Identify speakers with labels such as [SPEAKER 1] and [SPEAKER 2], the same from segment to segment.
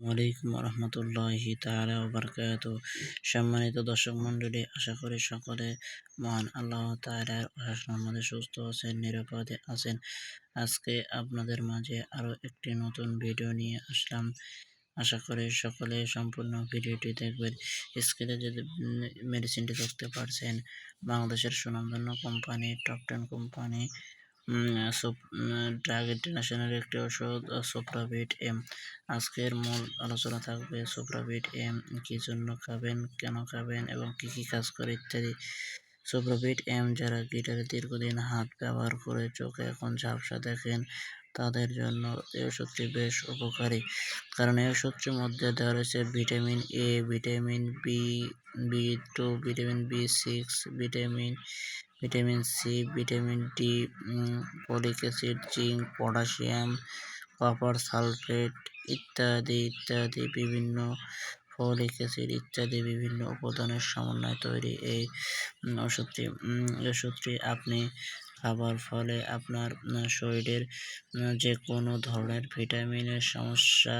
[SPEAKER 1] ওয়ালাইকুম রহমতুল্লাহি তাআলা বারকাত সম্মানিত দর্শক মণ্ডলী, আশা করি সকলে মহান আল্লাহ অশেষ রহমতে সুস্থ আছেন, নিরাপদে আছেন। আজকে আপনাদের মাঝে আরও একটি নতুন ভিডিও নিয়ে আসলাম। আশা করি সকলে সম্পূর্ণ ভিডিওটি দেখবেন। স্ক্রিনে যে মেডিসিনটি দেখতে পারছেন, বাংলাদেশের সুনামধন্য company top ten company drug international একটি ওষুধ সুপ্রাভিট এম আজকের মূল আলোচনা থাকবে সুপ্রাভিট এম কি জন্য খাবেন, কেন খাবেন এবং কি কি কাজ করে ইত্যাদি। সুপ্রাভিট এম যারা গিটারে দীর্ঘদিন হাত ব্যবহার করে চোখে এখন ঝাপসা দেখেন, তাদের জন্য এই ওষুধটি বেশ উপকারী। কারণ এই ওষুধটির মধ্যে দেওয়া রয়েছে vitamin A vitamin B B two vitamin B six vitamin vitamin C, vitamin D folic acid, zinc, potassium copper sulphate ইত্যাদি ইত্যাদি, বিভিন্ন ফলিক অ্যাসিড ইত্যাদি বিভিন্ন উপাদানের সমন্বয়ে তৈরি এই ওষুধটি। ওষুধটি আপনি খাবার ফলে আপনার শরীরের যে কোনো ধরনের ভিটামিনের সমস্যা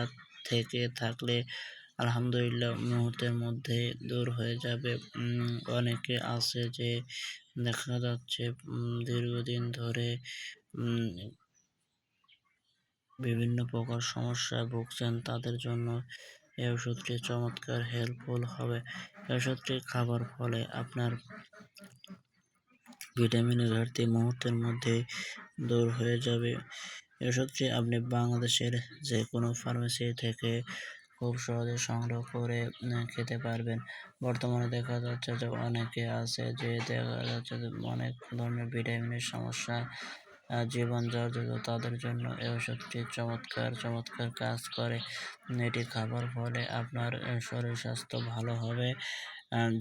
[SPEAKER 1] থেকে থাকলে আলহামদুলিল্লাহ, মুহূর্তের মধ্যে দূর হয়ে যাবে। অনেকে আছে যে দেখা যাচ্ছে দীর্ঘদিন ধরে বিভিন্ন প্রকার সমস্যায় ভুগছেন। তাদের জন্য এই ওষুধটি চমৎকার হেল্পফুল হবে। এই ওষুধটি খাবার ফলে আপনার ভিটামিনের ঘাটতি মুহূর্তের মধ্যে দূর হয়ে যাবে। এই ওষুধটি আপনি বাংলাদেশের যে কোনো ফার্মেসি থেকে খুব সহজে সংগ্রহ করে খেতে পারবেন। বর্তমানে দেখা যাচ্ছে যে অনেকে আছে যে দেখা যাচ্ছে যে অনেক ধরনের ভিটামিনের সমস্যা জীবন জর্জরিত তাদের জন্য এই ওষুধটি চমৎকার চমৎকার কাজ করে। এটি খাবার ফলে আপনার শরীর স্বাস্থ্য ভালো হবে।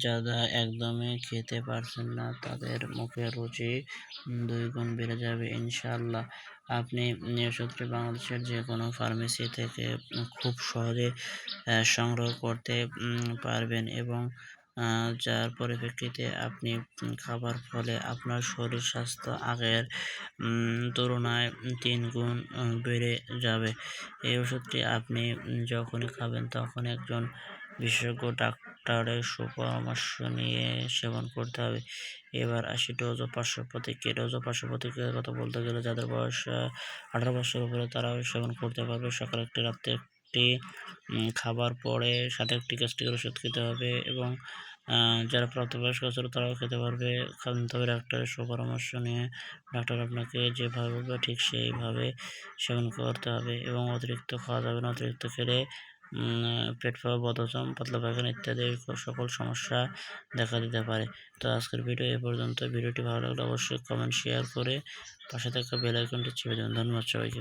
[SPEAKER 1] যারা একদমই খেতে পারছেন না, তাদের মুখে রুচি দুই গুণ বেড়ে যাবে ইনশাল্লাহ আপনি ওষুধটি বাংলাদেশের যে কোনো ফার্মেসি থেকে খুব সহজে সংগ্রহ করতে পারবেন এবং যার পরিপ্রেক্ষিতে আপনি খাবার ফলে আপনার শরীর স্বাস্থ্য আগের তুলনায় তিন গুণ বেড়ে যাবে। এই ওষুধটি আপনি যখনই খাবেন তখন একজন বিশেষজ্ঞ ডাক্তারের সুপরামর্শ নিয়ে সেবন করতে হবে। এবার আসি ডোজ ও পার্শ্ব প্রতিক্রিয়া ডোজ ও পার্শ্ব প্রতিক্রিয়ার কথা বলতে গেলে যাদের বয়স আঠারো বছর উপরে তারাও সেবন করতে পারবে। সকালে একটি, রাত্রে একটি খাবার পরে সাথে একটি গ্যাস্ট্রিকের ওষুধ খেতে হবে এবং যারা প্রাপ্তবয়স্ক আছে তারাও খেতে পারবে। তবে ডাক্তারের সুপরামর্শ নিয়ে ডাক্তার আপনাকে যেভাবে বলবে ঠিক সেইভাবে সেবন করতে হবে এবং অতিরিক্ত খাওয়া যাবে না। অতিরিক্ত খেলে পেট ফাঁপা বদহজম, পাতলা পায়খানা ইত্যাদি সকল সমস্যা দেখা দিতে পারে। তো আজকের ভিডিও এ পর্যন্ত। ভিডিওটি ভালো লাগলে অবশ্যই কমেন্ট শেয়ার করে পাশে থাকা বেল আইকনটি চেপে দেবেন। ধন্যবাদ সবাইকে।